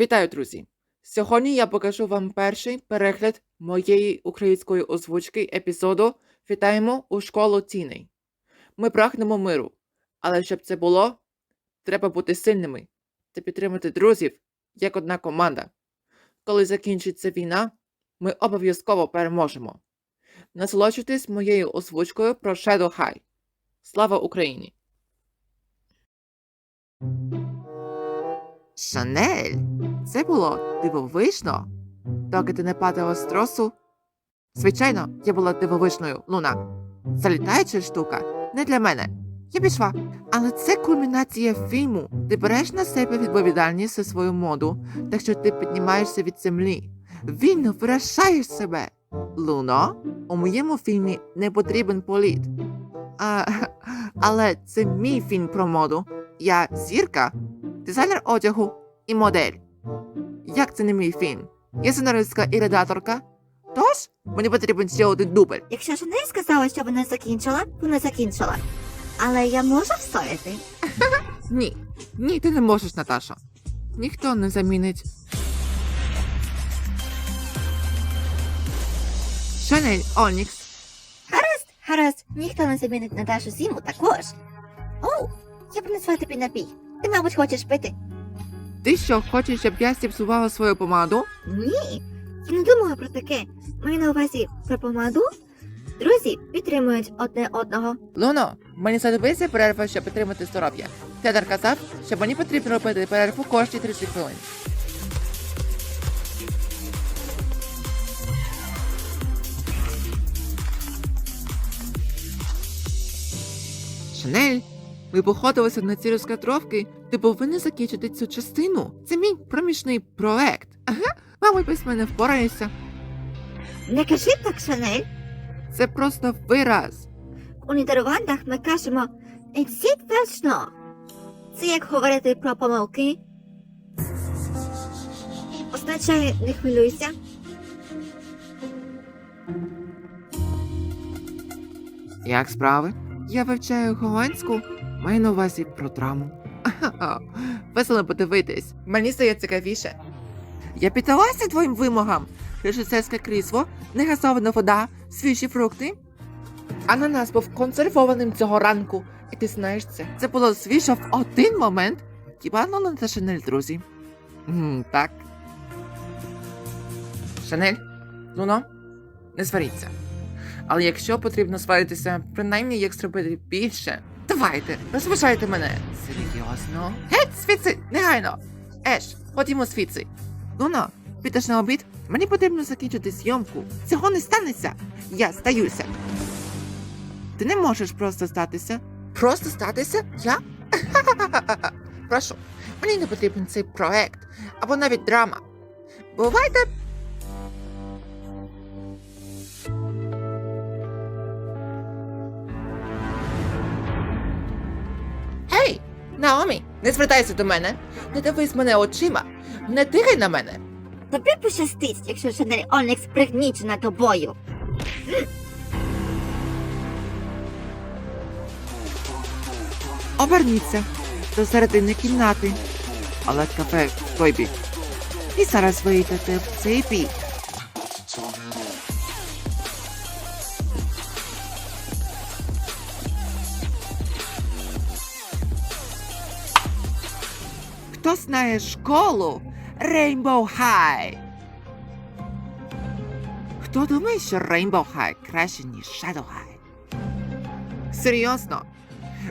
Вітаю, друзі! Сьогодні я покажу вам перший перегляд моєї української озвучки епізоду Вітаємо у школу тіней. Ми прагнемо миру, але щоб це було, треба бути сильними та підтримати друзів як одна команда. Коли закінчиться війна, ми обов'язково переможемо. Насолоджуйтесь моєю озвучкою про Shadow High. Слава Україні! Шанель, це було дивовижно. Доки ти не падала з тросу. Звичайно, я була дивовижною, Луна. Це літаюча штука не для мене. Я пішла. Але це кульмінація фільму. Ти береш на себе відповідальність за свою моду, так що ти піднімаєшся від землі. Вільно вирішаєш себе. Луно, у моєму фільмі не потрібен політ. А, але це мій фільм про моду. Я зірка, дизайнер одягу і модель. Як це не мій фільм? Я сценаристка і редакторка. Тож мені потрібен ще один дубль. Якщо Жанель сказала, що вона закінчила, вона закінчила. Але я можу встояти. Ні, ні, ти не можеш, Наташа. Ніхто не замінить. Шанель Онікс. Гаразд, гаразд, ніхто не замінить Наташу Зіму також. О, я принесла тобі напій. Ти, мабуть, хочеш пити? Ти що, хочеш, щоб я зіпсувала свою помаду? Ні. Я не думала про таке. Маю на увазі про помаду. Друзі підтримують одне одного. Луно, мені знадобиться перерва, щоб підтримати здоров'я. Театр казав, що мені потрібно робити перерву кожні 30 хвилин. Шанель, ми походилися на ці розкадровки. Ти повинен закінчити цю частину. Це мій проміжний проект. Ага, мабуть, без мене впораєшся. Не кажи так, Шанель. Це просто вираз. У Нідерландах ми кажемо «Ексіт вечно». Це як говорити про помилки. Означає не хвилюйся. Як справи? Я вивчаю голландську, маю на увазі програму. Аха, Весело подивитись. Мені стає цікавіше. Я піддалася твоїм вимогам. Режисерське крісло, негазована вода, свіжі фрукти. Ананас був консервованим цього ранку. І ти знаєш це. Це було свіжо в один момент. Хіба ну не Шанель, друзі? М, так. Шанель, Луно, не сваріться. Але якщо потрібно сваритися, принаймні як зробити більше. Давайте, розважайте мене. Серйозно? Геть, звідси, негайно. Еш, ходімо звідси. Луна, підеш на обід? Мені потрібно закінчити зйомку. Цього не станеться. Я здаюся. Ти не можеш просто статися. Просто статися? Я? Прошу, мені не потрібен цей проект або навіть драма. Бувайте Наомі, не звертайся до мене. Не дивись мене очима. Не дихай на мене. Тобі пощастить, якщо Шанель Ольникс пригнічена тобою. Оберніться до середини кімнати. Але кафе в той бік. І зараз вийдете в цей бік. Хто знає школу Rainbow High? Хто думає, що Rainbow High краще, ніж Shadow High? Серйозно?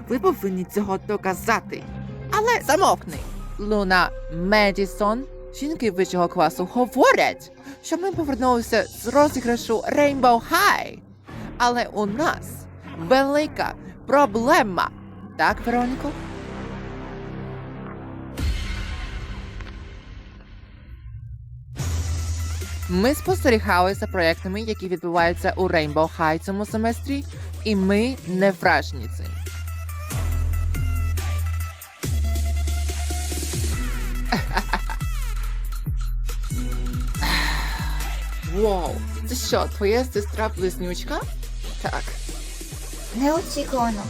Ви повинні цього доказати. Але замовкни. Луна Медісон, жінки вищого класу говорять, що ми повернулися з розіграшу Rainbow High. Але у нас велика проблема. Так, Вероніко? Ми спостерігали за проектами, які відбуваються у Rainbow High цьому семестрі, і ми не вражені цим. Вау, це що, твоя сестра близнючка? Так. Неочікувано.